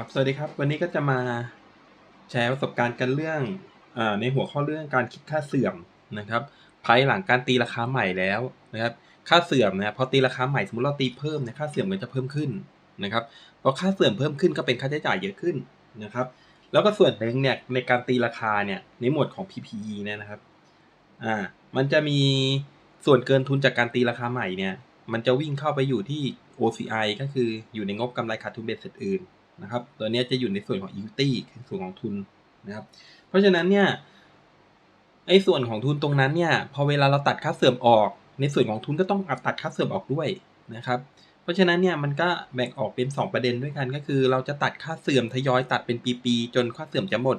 ครับ สวัสดีครับ วันนี้ก็จะมาแชร์ประสบการณ์กันเรื่องอในหัวข้อเรื่องการคิดค่าเสื่อมนะครับ ภายหลังการตีราคาใหม่แล้วนะครับ ค่าเสื่อมนะพอตีราคาใหม่สมมติเราตีเพิ่มเนี่ยค่าเสื่อมมันจะเพิ่มขึ้นนะครับพอค่าเสื่อมเพิ่มขึ้นก็เป็นค่าใช้จ่ายเยอะขึ้นนะครับ แล้วก็ส่วนหนึ่งเนี่ยในการตีราคาเนี่ยในหมวดของ PPE เนี่ยนะครับ อ่า มันจะมีส่วนเกินทุนจากการตีราคาใหม่เนี่ย มันจะวิ่งเข้าไปอยู่ที่ OCI ก็คืออยู่ในงบกำไรขาดทุนเบ็ดเสร็จอื่น นะครับ ตัวนี้จะอยู่ในส่วนของ equity ส่วนของทุนนะครับ เพราะฉะนั้นเนี่ยไอ้ส่วนของทุนตรงนั้นเนี่ย พอเวลาเราตัดค่าเสื่อมออก ในส่วนของทุนก็ต้องตัดค่าเสื่อมออกด้วยนะครับ เพราะฉะนั้นเนี่ยมันก็แบ่งออกเป็น 2 ประเด็นด้วยกัน ก็คือ เราจะตัดค่าเสื่อมทยอยตัดเป็นปีๆจนค่าเสื่อมจะหมด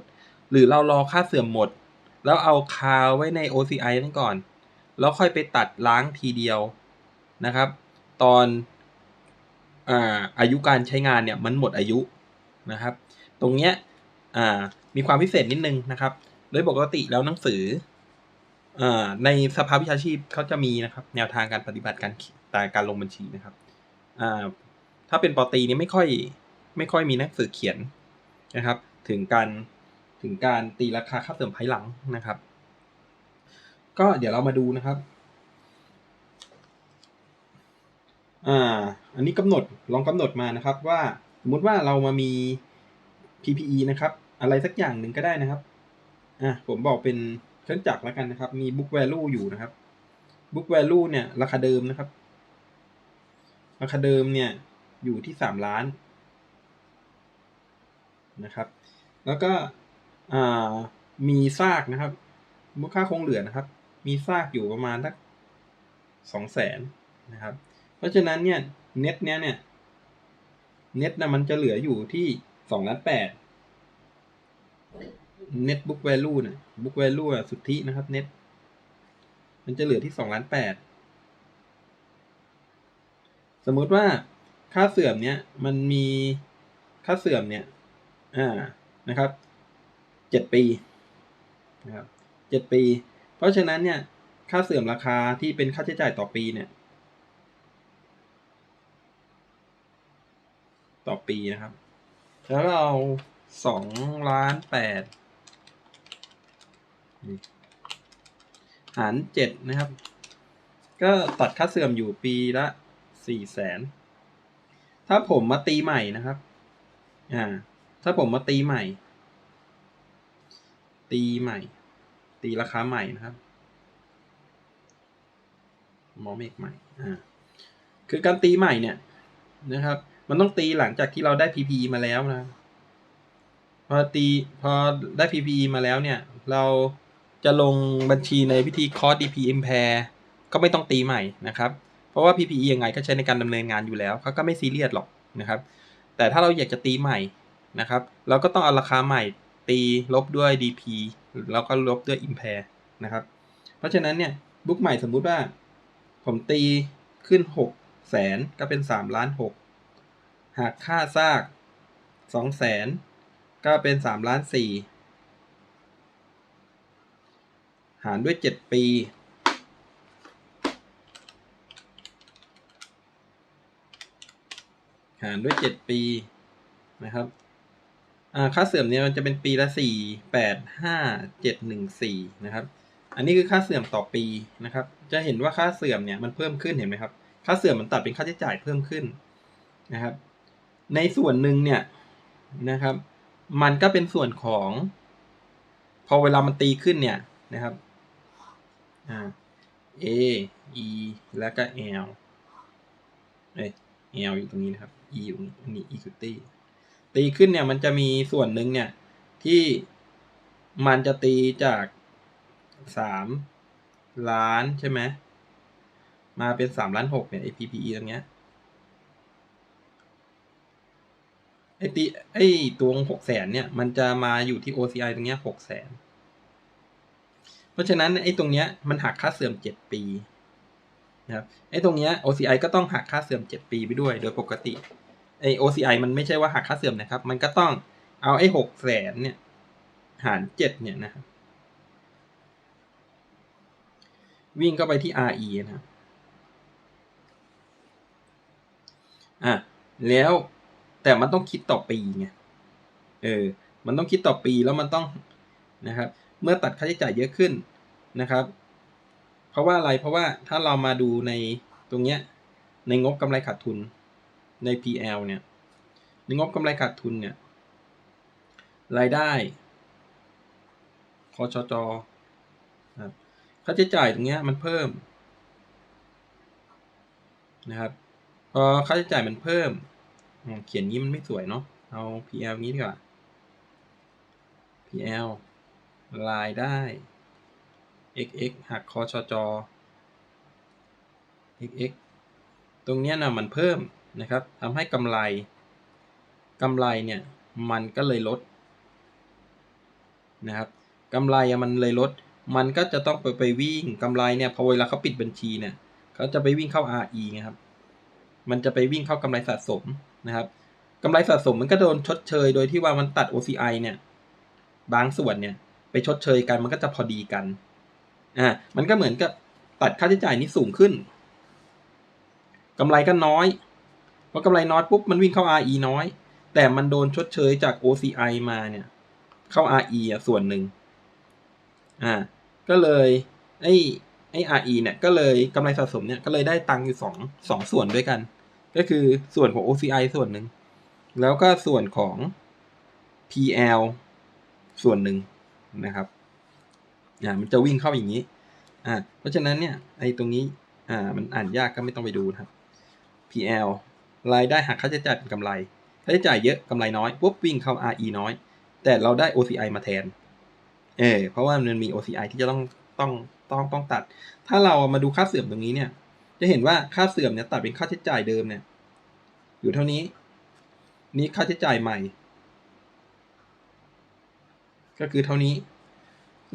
หรือเรารอค่าเสื่อมหมด แล้วเอาคาไว้ใน OCI นั่นก่อน แล้วค่อยไปตัดล้างทีเดียวนะครับ ตอน อายุการใช้งานเนี่ยมันหมดอายุนะครับ ตรงเนี้ยมีความพิเศษนิดนึงนะครับ โดยปกติแล้วหนังสืออในสภาวิชาชีพเขาจะมีนะครับ แนวทางการปฏิบัติการการการลงบัญชีนะครับถ้าเป็นปอตีนี่ไม่ค่อยไม่ค่อยมีหนังสือเขียนนะครับ ถึงการถึงการตีราคาค่าเสื่อมภายหลังนะครับ ก็เดี๋ยวเรามาดูนะครับ อ่า อันนี้กำหนดลองกำหนดมานะครับ ว่าสมมติว่าเรามามี PPE นะครับ อะไรสักอย่างหนึ่งก็ได้นะครับอะผมบอกเป็นเครื่องจักรแล้วกันนะครับ มี book value อยู่นะครับ book value เนี่ย ราคาเดิมนะครับ ราคาเดิมเนี่ยอยู่ที่สามล้านนะครับ แล้วก็อ่ามีซากนะครับ มูลค่าคงเหลือนะครับ มีซากอยู่ประมาณสักสองแสนนะครับ เพราะฉะนั้นเนี่ยเน็ตเนี้ยเนี่ยเน็ตนะมันจะเหลืออยู่ที่สองล้านแปดเน็ตบุ๊กแวลูเนี่ยบุ๊กแวลูสุทธินะครับเน็ตมันจะเหลือที่สองล้านแปดสมมติว่าค่าเสื่อมเนี่ยมันมีค่าเสื่อมเนี่ยอ่านะครับเจ็ดปีนะครับเจ็ดปี เพราะฉะนั้นเนี่ยค่าเสื่อมราคาที่เป็นค่าใช้จ่ายต่อปีเนี่ย ต่อปีนะครับ แล้วเราสองล้านแปดหารเจ็ดนะครับ ก็ตัดค่าเสื่อมอยู่ปีละสี่แสนถ้าผมมาตีใหม่นะครับ อ่า ถ้าผมมาตีใหม่ ตีใหม่ ตีราคาใหม่นะครับ มอเมกใหม่ อ่า คือการตีใหม่เนี่ยนะครับ มันต้องตีหลังจากที่เราได้ PPE มาแล้วนะ พอตีพอได้ PPE มาแล้วเนี่ย เราจะลงบัญชีในวิธี cost DP impair ก็ไม่ต้องตีใหม่นะครับ เพราะว่า PPE ยังไงก็ใช้ในการดำเนินงานอยู่แล้วเขาก็ไม่ซีเรียสหรอกนะครับ แต่ถ้าเราอยากจะตีใหม่นะครับ เราก็ต้องเอาราคาใหม่ตีลบด้วย DP แล้วก็ลบด้วย impair นะครับ เพราะฉะนั้นเนี่ยบุ๊กใหม่สมมุติว่า ผมตีขึ้น6แสนก็เป็น3ล้าน6 หากค่าซากสองแสนก็เป็นสามล้านสี่หารด้วยเจ็ดปี หารด้วยเจ็ดปีนะครับค่าเสื่อมเนี่ยมันจะเป็นปีละสี่แปดห้าเจ็ดหนึ่งสี่นะครับ อันนี้คือค่าเสื่อมต่อปีนะครับ จะเห็นว่าค่าเสื่อมเนี่ยมันเพิ่มขึ้นเห็นไหมครับ ค่าเสื่อมมันตัดเป็นค่าใช้จ่ายเพิ่มขึ้นนะครับ ในส่วนหนึ่งเนี่ยนะครับ มันก็เป็นส่วนของ พอเวลามันตีขึ้นเนี่ยนะครับอ่า A E แล้วก็ L เอ้ย L อยู่ตรงนี้นะครับ E อยู่นี้อันนี้ equity ตีขึ้นเนี่ยมันจะมีส่วนหนึ่งเนี่ยที่มันจะตีจากสามล้านใช่ไหมมาเป็นสามล้านหกเนี่ย APPE ตรงเนี้ย ไอตีไอตัวหกแสนเนี่ย มันจะมาอยู่ที่ OCI ตรงเนี้ยหกแสนเพราะฉะนั้นไอตรงเนี้ยมันหักค่าเสื่อมเจ็ดปีนะครับไอตรงเนี้ย OCI ก็ต้องหักค่าเสื่อมเจ็ดปีไปด้วย โดยปกติไอ OCI มันไม่ใช่ว่าหักค่าเสื่อมนะครับ มันก็ต้องเอาไอหกแสนเนี่ย หารเจ็ดเนี่ยนะครับวิ่งเข้าไปที่ RE นะครับ อะ แล้ว แต่มันต้องคิดต่อปีไงเออมันต้องคิดต่อปีแล้วมันต้องนะครับ เมื่อตัดค่าใช้จ่ายเยอะขึ้นนะครับ เพราะว่าอะไรเพราะว่าถ้าเรามาดูในตรงเนี้ยในงบกำไรขาดทุนใน PL เนี่ยในงบกำไรขาดทุนเนี่ยรายได้คอชจครับค่าใช้จ่ายตรงเนี้ยมันเพิ่มนะครับพอค่าใช้จ่ายมันเพิ่ม เขียนนี้มันไม่สวยเนาะ เอา PL นี้ดีกว่า PL รายได้ xx หักคชจ xx ตรงนี้นะมันเพิ่มนะครับทำให้กำไรกำไรเนี่ยมันก็เลยลดนะครับกำไรมันเลยลด มันก็จะต้องไปไปวิ่งกำไรเนี่ยพอเวลาเขาปิดบัญชีเนี่ยเขาจะไปวิ่งเข้า RE ไงครับ มันจะไปวิ่งเข้ากำไรสะสม นะครับกำไรสะสมมันก็โดนชดเชย โดยที่ว่ามันตัด OCI เนี่ย บางส่วนเนี่ย ไปชดเชยกันมันก็จะพอดีกันอ่ามันก็เหมือนกับตัดค่าใช้จ่ายนี้สูงขึ้นกำไรก็น้อยพอกำไรน้อยปุ๊บมันวิ่งเข้า RE น้อย แต่มันโดนชดเชยจาก OCI มาเนี่ย เข้า RE อะส่วนหนึ่งอ่าก็เลยไอ้ไอ้ RE เนี่ยก็เลยกำไรสะสมเนี่ยก็เลยได้ตังค์อยู่สองสองส่วนด้วยกัน ก็คือส่วนของ OCI ส่วนหนึ่ง แล้วก็ส่วนของ PL ส่วนหนึ่งนะครับอ่ามันจะวิ่งเข้าอย่างนี้อ่าเพราะฉะนั้นเนี่ยไอ้ตรงนี้อ่ามันอ่านยากก็ไม่ต้องไปดูครับ PL รายได้หักค่าใช้จ่ายเป็นกำไรค่าใช้จ่ายเยอะกำไรน้อยปุ๊บวิ่งเข้า RE น้อย แต่เราได้ OCI มาแทนเออเพราะว่ามันมี OCI ที่จะต้องต้องต้องต้องตัด ถ้าเรามาดูค่าเสื่อมตรงนี้เนี่ย จะเห็นว่าค่าเสื่อมเนี่ยตัดเป็นค่าใช้จ่ายเดิมเนี่ยอยู่เท่านี้ นี่ค่าใช้จ่ายใหม่ ก็คือเท่านี้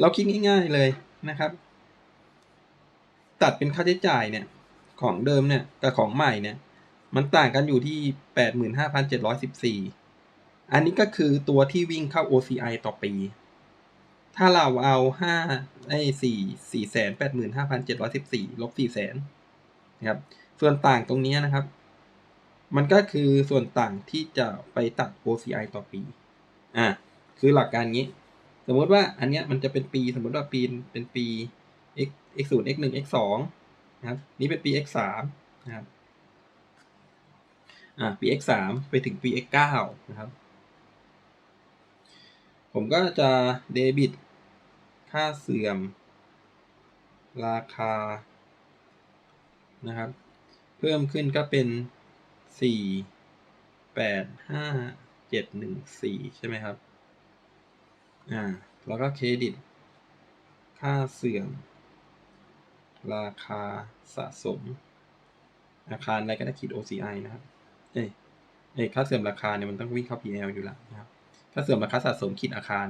เราคิดง่าย ๆเลยนะครับ ตัดเป็นค่าใช้จ่ายเนี่ยของเดิมเนี่ยกับของใหม่เนี่ยมันต่างกันอยู่ที่แปดหมื่นห้าพันเจ็ดร้อยสิบสี่อันนี้ก็คือตัวที่วิ่งเข้า OCI ต่อปี ถ้าเราเอาห้าไอ้สี่สี่แสนแปดหมื่นห้าพันเจ็ดร้อยสิบสี่ลบสี่แส นะครับ ส่วนต่างตรงนี้นะครับ มันก็คือส่วนต่างที่จะไปตัด OCI ต่อปี อ่า คือหลักการนี้ สมมติว่าอันเนี้ยมันจะเป็นปี สมมติว่าปีเป็นปี x x 0 x 1 x 2นะครับ นี้เป็นปี x 3นะครับ อ่า ปี x 3ไปถึงปี x 9นะครับ ผมก็จะเดบิต ค่าเสื่อม ราคา นะครับ เพิ่มขึ้นก็เป็นสี่แปดห้าเจ็ดหนึ่งสี่ใช่ไหมครับ อ่า แล้วก็เครดิต ค่าเสื่อม ราคาสะสม อาคารอะไรก็ได้ขีด OCI นะครับ เอ้ยเอ้ยค่าเสื่อมราคาเนี่ยมันต้องวิ่งเข้า PL อยู่แล้วนะครับ ค่าเสื่อมราคาสะสมขีดอาคาร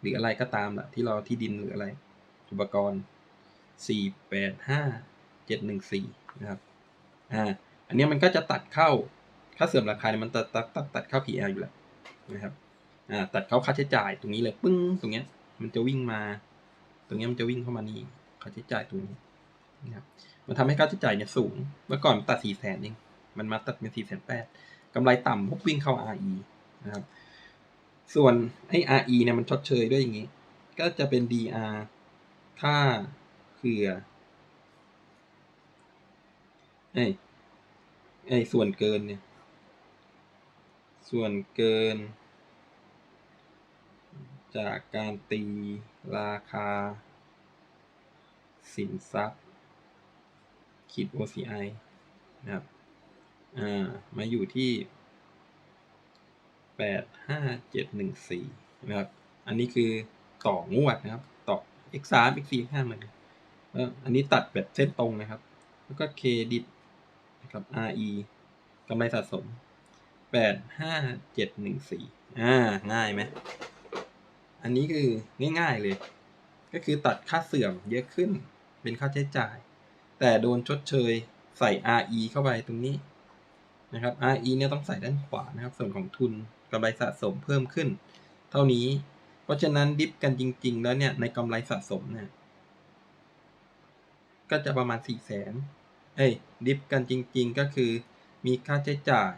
หรืออะไรก็ตามแหละที่เราที่ดินหรืออะไร อุปกรณ์ สี่แปดห้าเจ็ดหนึ่งสี่นะครับอ่าอันนี้มันก็จะตัดเข้าค่าเสื่อมราคาเนี่ยมันตัดตัดตัดตัดเข้า PL อยู่แล้วนะครับอ่าตัดเข้าค่าใช้จ่ายตรงนี้เลยปึ้งตรงเนี้ยมันจะวิ่งมา ตรงเนี้ยมันจะวิ่งเข้ามานี่ค่าใช้จ่ายตรงนี้นะครับมันทำให้ค่าใช้จ่ายเนี่ยสูง เมื่อก่อนตัดสี่แสนเองมันมาตัดเป็นสี่แสนแปดกำไรต่ำพวกวิ่งเข้า RE นะครับส่วนไอ้ RE เนี่ยมันชดเชยด้วยอย่างนี้ ก็จะเป็น DR ค่า คือไอ้ไอ้ส่วนเกินเนี่ย ส่วนเกิน จากการตีราคา สินทรัพย์ขีด OCI นะครับ อ่า มาอยู่ที่แปดห้าเจ็ดหนึ่งสี่นะครับ อันนี้คือต่องวดนะครับ ต่อ x สาม x สี่ข้าเหมือนกัน อันนี้ตัดแบบเส้นตรงนะครับ แล้วก็เครดิตนะครับ RE กำไรสะสมแปดห้าเจ็ดหนึ่งสี่อ่า ง่ายไหม อันนี้คือง่ายๆเลย ก็คือตัดค่าเสื่อมเยอะขึ้น เป็นค่าใช้จ่าย แต่โดนชดเชยใส่ RE เข้าไปตรงนี้นะครับ RE เนี่ยต้องใส่ด้านขวานะครับ ส่วนของทุนกำไรสะสมเพิ่มขึ้น เท่านี้ เพราะฉะนั้นดิฟกันจริง ๆ แล้วเนี่ยในกำไรสะสมเนี่ย ก็จะประมาณสี่แสนเอ้ยดิฟกันจริง ๆ ก็คือมีค่าใช้จ่าย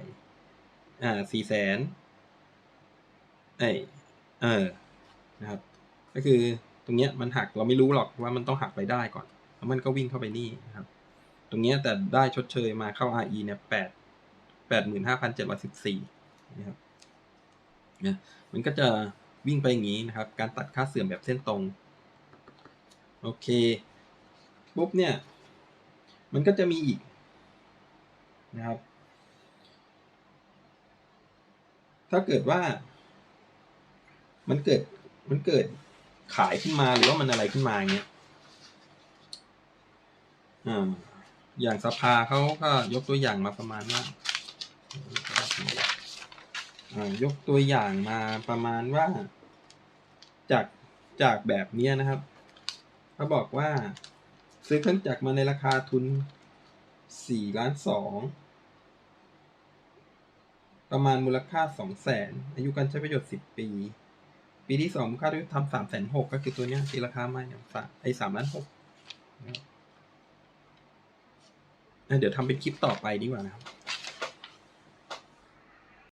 อ่าสี่แสนเอ้ยเออนะครับ ก็คือตรงเนี้ยมันหักเราไม่รู้หรอกว่ามันต้องหักไปได้ก่อน แล้วมันก็วิ่งเข้าไปนี่นะครับ ตรงเนี้ยแต่ได้ชดเชยมาเข้า RE เนี่ยแปดแปดหมื่นห้าพันเจ็ดร้อยสิบสี่นะครับเนี่ยมันก็จะวิ่งไปอย่างนี้นะครับ การตัดค่าเสื่อมแบบเส้นตรง โอเค ปุ๊บเนี่ย มันก็จะมีอีกนะครับ ถ้าเกิดว่า มันเกิดมันเกิดขายขึ้นมาหรือว่ามันอะไรขึ้นมาเงี้ยอ่าอย่างสภาเขาก็ยกตัวอย่างมาประมาณว่าอ่ายกตัวอย่างมาประมาณว่า จากจากแบบนี้นะครับเขาบอกว่า ซื้อเครื่องจักรมาในราคาทุนสี่ล้านสองประมาณมูลค่าสองแสนอายุการใช้ประโยชน์สิบปี ปีที่สองมูลค่าที่ทำสามแสนหกก็คือตัวเนี้ยตีราคาม่เนี่ยสามไอ้สามล้านหกเดี๋ยวทำเป็นคลิปต่อไปดีกว่านะครับ